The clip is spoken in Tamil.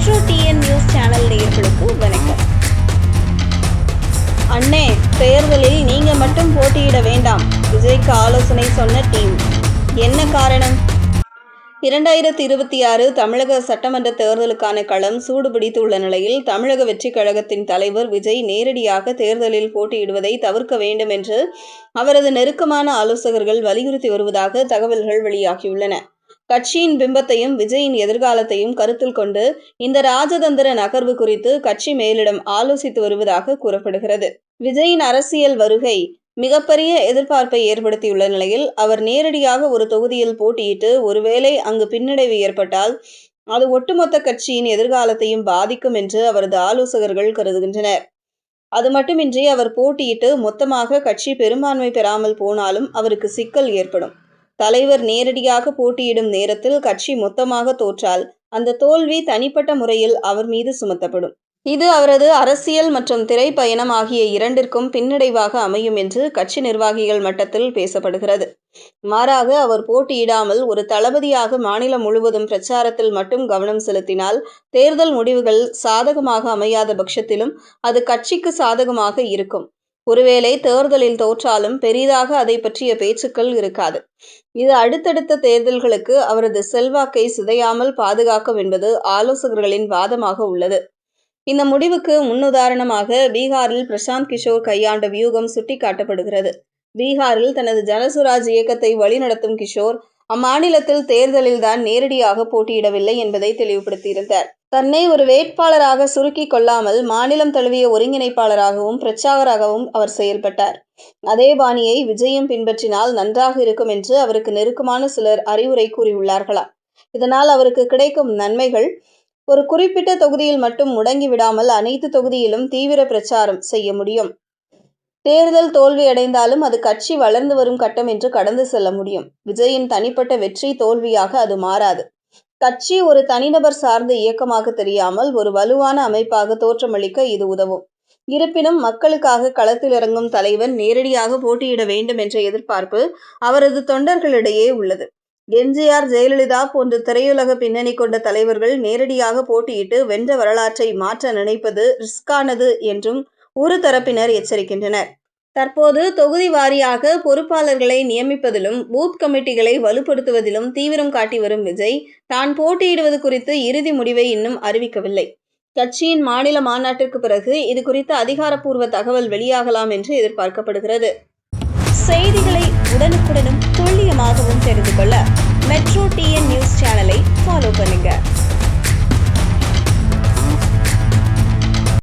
மெட்ரோ டிஎன் நியூஸ் சேனல் நேயர்களுக்கு வணக்கம். அண்ணே தேர்தலில் நீங்க மட்டும் போட்டியிட வேண்டாம். விஜய்க்கு ஆலோசனை சொன்ன டீம். என்ன காரணம்? இரண்டாயிரத்தி இருபத்தி ஆறு தமிழக சட்டமன்ற தேர்தலுக்கான களம் சூடுபிடித்துள்ள நிலையில் தமிழக வெற்றிக் கழகத்தின் தலைவர் விஜய் நேரடியாக தேர்தலில் போட்டியிடுவதை தவிர்க்க வேண்டும் என்று அவரது நெருக்கமான ஆலோசகர்கள் வலியுறுத்தி வருவதாக தகவல்கள் வெளியாகியுள்ளன. கட்சியின் பிம்பத்தையும் விஜயின் எதிர்காலத்தையும் கருத்தில் கொண்டு இந்த ராஜதந்திர நகர்வு குறித்து கட்சி மேலிடம் ஆலோசித்து வருவதாக கூறப்படுகிறது. விஜயின் அரசியல் வருகை மிகப்பெரிய எதிர்பார்ப்பை ஏற்படுத்தியுள்ள நிலையில் அவர் நேரடியாக ஒரு தொகுதியில் போட்டியிட்டு ஒருவேளை அங்கு பின்னடைவு ஏற்பட்டால் அது ஒட்டுமொத்த கட்சியின் எதிர்காலத்தையும் பாதிக்கும் என்று அவரது ஆலோசகர்கள் கருதுகின்றனர். அது மட்டுமின்றி அவர் போட்டியிட்டு மொத்தமாக கட்சி பெரும்பான்மை பெறாமல் போனாலும் அவருக்கு சிக்கல் ஏற்படும். தலைவர் நேரடியாக போட்டியிடும் நேரத்தில் கட்சி மொத்தமாக தோற்றால் அந்த தோல்வி தனிப்பட்ட முறையில் அவர் மீது சுமத்தப்படும். இது அவரது அரசியல் மற்றும் திரைப்பயணம் ஆகிய இரண்டிற்கும் பின்னடைவாக அமையும் என்று கட்சி நிர்வாகிகள் மட்டத்தில் பேசப்படுகிறது. மாறாக அவர் போட்டியிடாமல் ஒரு தளபதியாக மாநிலம் முழுவதும் பிரச்சாரத்தில் மட்டும் கவனம் செலுத்தினால் தேர்தல் முடிவுகள் சாதகமாக அமையாத பட்சத்திலும் அது கட்சிக்கு சாதகமாக இருக்கும். ஒருவேளை தேர்தலில் தோற்றாலும் பெரிதாக அதை பற்றிய பேச்சுக்கள் இருக்காது. இது அடுத்தடுத்த தேர்தல்களுக்கு அவரது செல்வாக்கை சிதையாமல் பாதுகாக்கும் என்பது ஆலோசகர்களின் வாதமாக உள்ளது. இந்த முடிவுக்கு முன்னுதாரணமாக பீகாரில் பிரசாந்த் கிஷோர் கையாண்ட வியூகம் சுட்டிக்காட்டப்படுகிறது. பீகாரில் தனது ஜனசுராஜ் இயக்கத்தை வழிநடத்தும் கிஷோர் அம்மாநிலத்தில் தேர்தலில் தான் நேரடியாக போட்டியிடவில்லை என்பதை தெளிவுபடுத்தியிருந்தார். தன்னை ஒரு வேட்பாளராக சுருக்கிக் கொள்ளாமல் மாநிலம் தழுவிய ஒருங்கிணைப்பாளராகவும் பிரச்சாரராகவும் அவர் செயல்பட்டார். அதே பாணியை விஜயம் பின்பற்றினால் நன்றாக இருக்கும் என்று அவருக்கு நெருக்கமான சிலர் அறிவுரை கூறியுள்ளார்களாம் இதனால் அவருக்கு கிடைக்கும் நன்மைகள் ஒரு குறிப்பிட்ட தொகுதியில் மட்டும் முடங்கி விடாமல் அனைத்து தொகுதியிலும் தீவிர பிரச்சாரம் செய்ய முடியும். தேர்தல் தோல்வியடைந்தாலும் அது கட்சி வளர்ந்து வரும் கட்டம் என்று கடந்து செல்ல முடியும். விஜயின் தனிப்பட்ட வெற்றி தோல்வியாக அது மாறாது. கட்சி ஒரு தனிநபர் சார்ந்த இயக்கமாக தெரியாமல் ஒரு வலுவான அமைப்பாக தோற்றமளிக்க இது உதவும். இருப்பினும் மக்களுக்காக களத்தில் இறங்கும் தலைவர் நேரடியாக போட்டியிட வேண்டும் என்ற எதிர்பார்ப்பு அவரது தொண்டர்களிடையே உள்ளது. எம்ஜிஆர் ஜெயலலிதா போன்ற திரையுலக பின்னணி கொண்ட தலைவர்கள் நேரடியாக போட்டியிட்டு வென்ற வரலாற்றை மாற்ற நினைப்பது ரிஸ்கானது என்றும் ஒரு தரப்பினர் எச்சரிக்கின்றனர். தற்போது தொகுதி வாரியாக பொறுப்பாளர்களை நியமிப்பதிலும் பூத் கமிட்டிகளை வலுப்படுத்துவதிலும் தீவிரம் காட்டி வரும் விஜய் தான் போட்டியிடுவது குறித்து இறுதி முடிவை இன்னும் அறிவிக்கவில்லை. கட்சியின் மாநில மாநாட்டிற்கு பிறகு இது குறித்த அதிகாரப்பூர்வ தகவல் வெளியாகலாம் என்று எதிர்பார்க்கப்படுகிறது. செய்திகளை உடனுக்குடனும் துல்லியமாகவும் தெரிந்து கொள்ள மெட்ரோ டிஎன் நியூஸ் சேனலை ஃபாலோ பண்ணுங்கள்